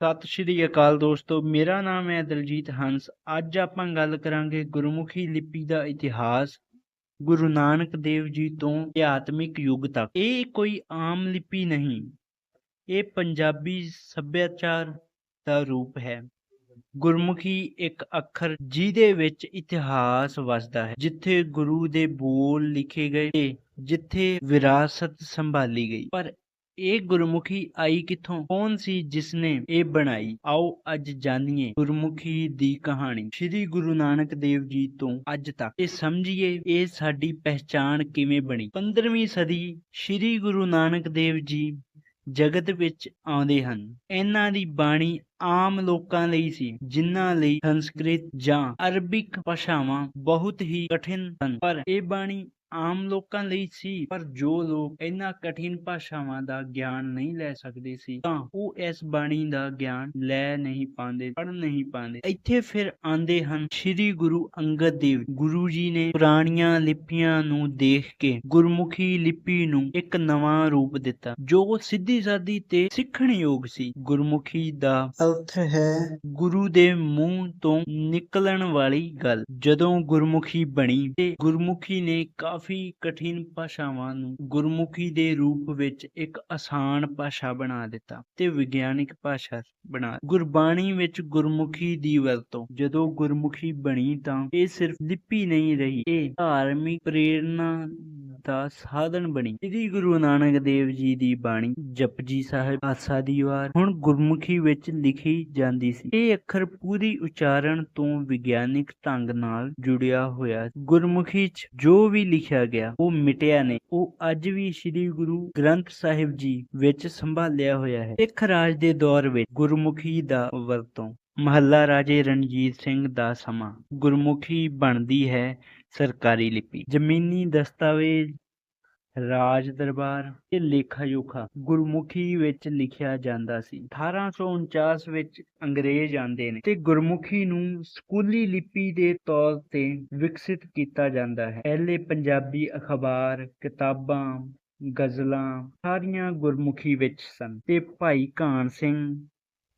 ਸਤਿ ਸ਼੍ਰੀ ਅਕਾਲ ਦੋਸਤੋ, ਮੇਰਾ ਨਾਮ ਹੈ ਦਲਜੀਤ ਹੰਸ। ਅੱਜ ਆਪਾਂ ਗੱਲ ਕਰਾਂਗੇ ਗੁਰਮੁਖੀ ਲਿਪੀ ਦਾ ਇਤਿਹਾਸ, ਗੁਰੂ ਨਾਨਕ ਦੇਵ ਜੀ ਤੋਂ ਅਧਿਆਤਮਿਕ ਯੁੱਗ ਤੱਕ। ਇਹ ਕੋਈ ਆਮ ਲਿਪੀ ਨਹੀਂ, ਇਹ ਪੰਜਾਬੀ ਸੱਭਿਆਚਾਰ ਦਾ ਰੂਪ ਹੈ। ਗੁਰਮੁਖੀ ਇੱਕ ਅੱਖਰ ਜਿਹਦੇ ਵਿੱਚ ਇਤਿਹਾਸ ਵਸਦਾ ਹੈ, ਜਿੱਥੇ ਗੁਰੂ ਦੇ ਬੋਲ ਲਿਖੇ ਗਏ ਤੇ ਜਿੱਥੇ ਵਿਰਾਸਤ ਸੰਭਾਲੀ ਗਈ। ਪਰ ਇਹ ਗੁਰਮੁਖੀ ਆਈ ਕਿੱਥੋਂ? ਕੌਣ ਸੀ ਜਿਸਨੇ ਇਹ ਬਣਾਈ? ਆਓ ਅੱਜ ਜਾਣੀਏ ਗੁਰਮੁਖੀ ਦੀ ਕਹਾਣੀ। ਸ੍ਰੀ ਗੁਰੂ ਨਾਨਕ ਦੇਵ ਜੀ ਤੋਂ ਅੱਜ ਤੱਕ। ਇਹ ਸਮਝੀਏ, ਇਹ ਸਾਡੀ ਪਹਿਚਾਣ ਕਿਵੇਂ ਬਣੀ? 15ਵੀਂ ਸਦੀ ਸ੍ਰੀ ਗੁਰੂ ਨਾਨਕ ਦੇਵ ਜੀ ਜਗਤ ਵਿੱਚ ਆਉਂਦੇ ਹਨ। ਇਹਨਾਂ ਦੀ ਬਾਣੀ ਆਮ ਲੋਕਾਂ ਲਈ ਸੀ, ਜਿਨ੍ਹਾਂ ਲਈ ਸੰਸਕ੍ਰਿਤ ਜਾਂ ਅਰਬਿਕ ਭਾਸ਼ਾਵਾਂ ਬਹੁਤ ਹੀ ਕਠਿਨ ਸਨ। ਪਰ ਇਹ ਬਾਣੀ ਆਮ ਲੋਕਾਂ ਲਈ ਸੀ, ਪਰ ਜੋ ਲੋਕ ਇਹਨਾਂ ਕਠਿਨ ਭਾਸ਼ਾਵਾਂ ਦਾ ਗਿਆਨ ਨਹੀਂ ਲੈ ਸਕਦੇ ਸੀ, ਤਾਂ ਉਹ ਇਸ ਬਾਣੀ ਦਾ ਗਿਆਨ ਲੈ ਨਹੀਂ ਪਾਉਂਦੇ, ਪੜ੍ਹ ਨਹੀਂ ਪਾਉਂਦੇ। ਇੱਥੇ ਫਿਰ ਆਂਦੇ ਹਨ ਸ੍ਰੀ ਗੁਰੂ ਅੰਗਦ ਦੇਵ। ਗੁਰੂ ਜੀ ਨੇ ਪੁਰਾਣੀਆਂ ਲਿਪੀਆਂ ਨੂੰ ਦੇਖ ਕੇ ਗੁਰਮੁਖੀ ਲਿਪੀ ਨੂੰ ਇੱਕ ਨਵਾਂ ਰੂਪ ਦਿੱਤਾ, ਜੋ ਸਿੱਧੀ ਸਾਦੀ ਤੇ ਸਿੱਖਣ ਯੋਗ ਸੀ। ਗੁਰਮੁਖੀ ਦਾ ਅਰਥ ਹੈ ਗੁਰੂ ਦੇ ਮੂੰਹ ਤੋਂ ਨਿਕਲਣ ਵਾਲੀ ਗੱਲ। ਜਦੋਂ ਗੁਰਮੁਖੀ ਬਣੀ ਤੇ ਗੁਰਮੁਖੀ ਨੇ ਕਾਫੀ ਕਠਿਨ ਭਾਸ਼ਾਵਾਂ ਨੂੰ ਗੁਰਮੁਖੀ ਦੇ ਰੂਪ ਵਿੱਚ ਇੱਕ ਆਸਾਨ ਭਾਸ਼ਾ ਬਣਾ ਦਿੱਤਾ ਤੇ ਵਿਗਿਆਨਿਕ ਭਾਸ਼ਾ ਬਣਾ ਗੁਰਬਾਣੀ ਵਿੱਚ ਗੁਰਮੁਖੀ ਦੀ ਵਰਤੋਂ, ਜਦੋਂ ਗੁਰਮੁਖੀ ਬਣੀ ਤਾਂ ਇਹ ਸਿਰਫ ਲਿਪੀ ਨਹੀਂ ਰਹੀ, ਇਹ ਧਾਰਮਿਕ ਪ੍ਰੇਰਨਾ ਦਾ ਸਾਧਨ ਬਣੀ। ਸ੍ਰੀ ਗੁਰੂ ਨਾਨਕ ਦੇਵ ਜੀ ਦੀ ਬਾਣੀ ਜਪਜੀ ਸਾਹਿਬ ਆਸਾ ਦੀ ਵਾਰ, ਹੁਣ ਗੁਰਮੁਖੀ ਵਿੱਚ ਲਿਖੀ ਜਾਂਦੀ ਸੀ। ਇਹ ਅੱਖਰ ਪੂਰੀ ਉਚਾਰਨ ਤੋਂ ਵਿਗਿਆਨਿਕ ਢੰਗ ਨਾਲ ਜੁੜਿਆ ਹੋਇਆ ਗੁਰਮੁਖੀ 'ਚ ਜੋ ਵੀ ਲਿਖਿਆ ਗਿਆ, ਉਹ ਮਿਟਿਆ ਨਹੀਂ ਉਹ ਅੱਜ ਵੀ ਸ੍ਰੀ ਗੁਰੂ ਗ੍ਰੰਥ ਸਾਹਿਬ ਜੀ ਵਿੱਚ ਸੰਭਾਲਿਆ ਹੋਇਆ ਹੈ। ਸਿੱਖ ਰਾਜ ਦੇ ਦੌਰ ਵਿੱਚ ਗੁਰਮੁਖੀ ਦਾ ਵਰਤੋਂ ਮਹੱਲਾ ਰਾਜੇ ਰਣਜੀਤ ਸਿੰਘ ਦਾ ਸਮਾਂ। ਗੁਰਮੁਖੀ ਬਣਦੀ ਹੈ ਸਰਕਾਰੀ ਲਿਪੀ। ਜ਼ਮੀਨੀ ਦਸਤਾਵੇਜ਼, ਰਾਜ ਦਰਬਾਰ ਤੇ ਲੇਖਾ ਜੋਖਾ ਗੁਰਮੁਖੀ ਵਿੱਚ ਲਿਖਿਆ ਜਾਂਦਾ ਸੀ। 1849 ਵਿੱਚ ਅੰਗਰੇਜ਼ ਆਂਦੇ ਨੇ ਤੇ ਗੁਰਮੁਖੀ ਨੂੰ ਸਕੂਲੀ ਲਿਪੀ ਦੇ ਤੌਰ ਤੇ ਵਿਕਸਿਤ ਕੀਤਾ ਜਾਂਦਾ ਹੈ। ਪਹਿਲੇ ਪੰਜਾਬੀ ਅਖਬਾਰ, ਕਿਤਾਬਾਂ, ਗਜ਼ਲਾਂ ਸਾਰੀਆਂ ਗੁਰਮੁਖੀ ਵਿੱਚ ਸਨ ਤੇ ਭਾਈ ਕਾਨ ਸਿੰਘ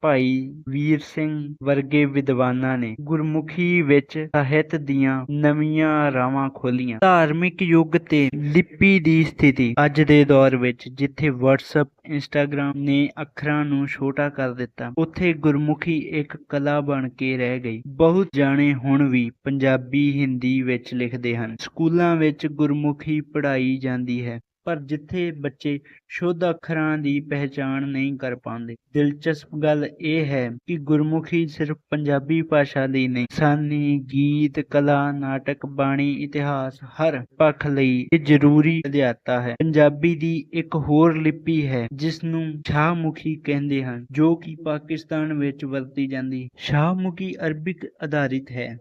ਭਾਈ ਵੀਰ ਸਿੰਘ ਵਰਗੇ ਵਿਦਵਾਨਾਂ ਨੇ ਗੁਰਮੁਖੀ ਵਿੱਚ ਸਾਹਿਤ ਦੀਆਂ ਨਵੀਆਂ ਰਾਵਾਂ ਖੋਲੀਆਂ ਧਾਰਮਿਕ ਯੁੱਗ ਤੇ ਲਿਪੀ ਦੀ ਸਥਿਤੀ ਅੱਜ ਦੇ ਦੌਰ ਵਿੱਚ, ਜਿੱਥੇ WhatsApp, Instagram ਨੇ ਅੱਖਰਾਂ ਨੂੰ ਛੋਟਾ ਕਰ ਦਿੱਤਾ, ਉੱਥੇ ਗੁਰਮੁਖੀ ਇੱਕ ਕਲਾ ਬਣ ਕੇ ਰਹਿ ਗਈ। ਬਹੁਤ ਜਾਣੇ ਹੁਣ ਵੀ ਪੰਜਾਬੀ ਹਿੰਦੀ ਵਿੱਚ ਲਿਖਦੇ ਹਨ। ਸਕੂਲਾਂ ਵਿੱਚ ਗੁਰਮੁਖੀ ਪੜ੍ਹਾਈ ਜਾਂਦੀ ਹੈ। ਪਰ ਜਿੱਥੇ ਬੱਚੇ ਸ਼ੁੱਧ ਅੱਖਰਾਂ ਦੀ ਪਹਿਚਾਣ ਨਹੀਂ ਕਰ ਪਾਉਂਦੇ। ਦਿਲਚਸਪ ਗੱਲ ਇਹ ਹੈ ਕਿ ਗੁਰਮੁਖੀ ਸਿਰਫ ਪੰਜਾਬੀ ਭਾਸ਼ਾ ਲਈ ਨਹੀਂ, ਸਾਨੀ, ਗੀਤ, ਕਲਾ, ਨਾਟਕ, ਬਾਣੀ, ਇਤਿਹਾਸ ਹਰ ਪੱਖ ਲਈ ਇਹ ਜ਼ਰੂਰੀ ਅਧਿਆਤਾ ਹੈ। ਪੰਜਾਬੀ ਦੀ ਇੱਕ ਹੋਰ ਲਿਪੀ ਹੈ ਜਿਸ ਨੂੰ ਸ਼ਾਹਮੁਖੀ ਕਹਿੰਦੇ ਹਨ, ਜੋ ਕਿ ਪਾਕਿਸਤਾਨ ਵਿੱਚ ਵਰਤੀ ਜਾਂਦੀ ਸ਼ਾਹਮੁਖੀ ਅਰਬਿਕ ਆਧਾਰਿਤ ਹੈ।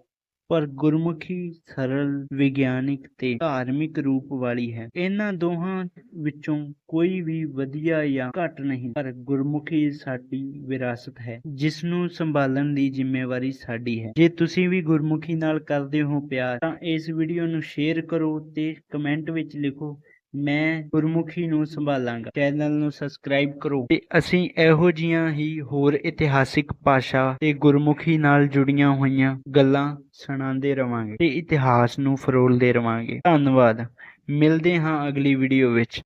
ਪਰ ਗੁਰਮੁਖੀ, ਸਰਲ, ਵਿਗਿਆਨਿਕ ਤੇ ਧਾਰਮਿਕ ਰੂਪ ਵਾਲੀ ਹੈ। ਇਹਨਾਂ ਦੋਹਾਂ ਵਿੱਚੋਂ ਕੋਈ ਵੀ ਵਧੀਆ ਜਾਂ ਘੱਟ ਨਹੀਂ, ਪਰ ਗੁਰਮੁਖੀ ਸਾਡੀ ਵਿਰਾਸਤ ਹੈ ਜਿਸ ਨੂੰ ਸੰਭਾਲਣ ਦੀ ਜ਼ਿੰਮੇਵਾਰੀ ਸਾਡੀ ਹੈ। ਜੇ ਤੁਸੀਂ ਵੀ ਗੁਰਮੁਖੀ ਨਾਲ ਕਰਦੇ ਹੋ ਪਿਆਰ, ਤਾਂ ਇਸ ਵੀਡੀਓ ਨੂੰ ਸ਼ੇਅਰ ਕਰੋ ਤੇ ਕਮੈਂਟ ਵਿੱਚ ਲਿਖੋ ਮੈਂ ਗੁਰਮੁਖੀ ਨੂੰ ਸੰਭਾਲਾਂਗਾ। ਚੈਨਲ ਨੂੰ ਸਬਸਕ੍ਰਾਈਬ ਕਰੋ। ਤੇ ਅਸੀਂ ਇਹੋ ਜੀਆਂ ਹੀ ਹੋਰ ਇਤਿਹਾਸਿਕ ਭਾਸ਼ਾ ਤੇ ਗੁਰਮੁਖੀ ਨਾਲ ਜੁੜੀਆਂ ਹੋਈਆਂ ਗੱਲਾਂ ਸੁਣਾਉਂਦੇ ਰਵਾਂਗੇ ਤੇ ਇਤਿਹਾਸ ਨੂੰ ਫਰੋਲਦੇ ਰਵਾਂਗੇ। ਧੰਨਵਾਦ। ਮਿਲਦੇ ਹਾਂ ਅਗਲੀ ਵੀਡੀਓ ਵਿੱਚ।